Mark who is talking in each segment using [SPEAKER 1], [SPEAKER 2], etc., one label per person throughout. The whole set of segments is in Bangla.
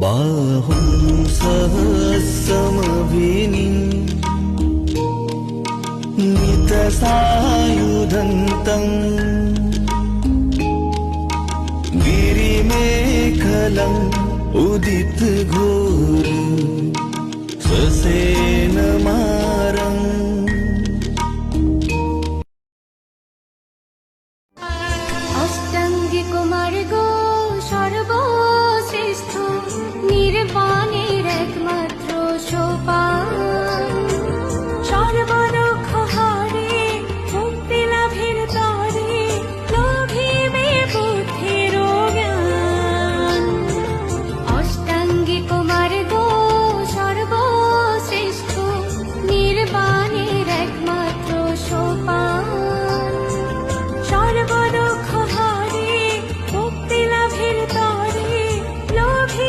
[SPEAKER 1] बाहुं सहस्रमभिनि नितसायुधन्तम् गिरिमेखलम् उदितघोर ससेनमारम्
[SPEAKER 2] অষ্টাঙ্গিক মার্গ সর্ব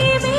[SPEAKER 2] see me.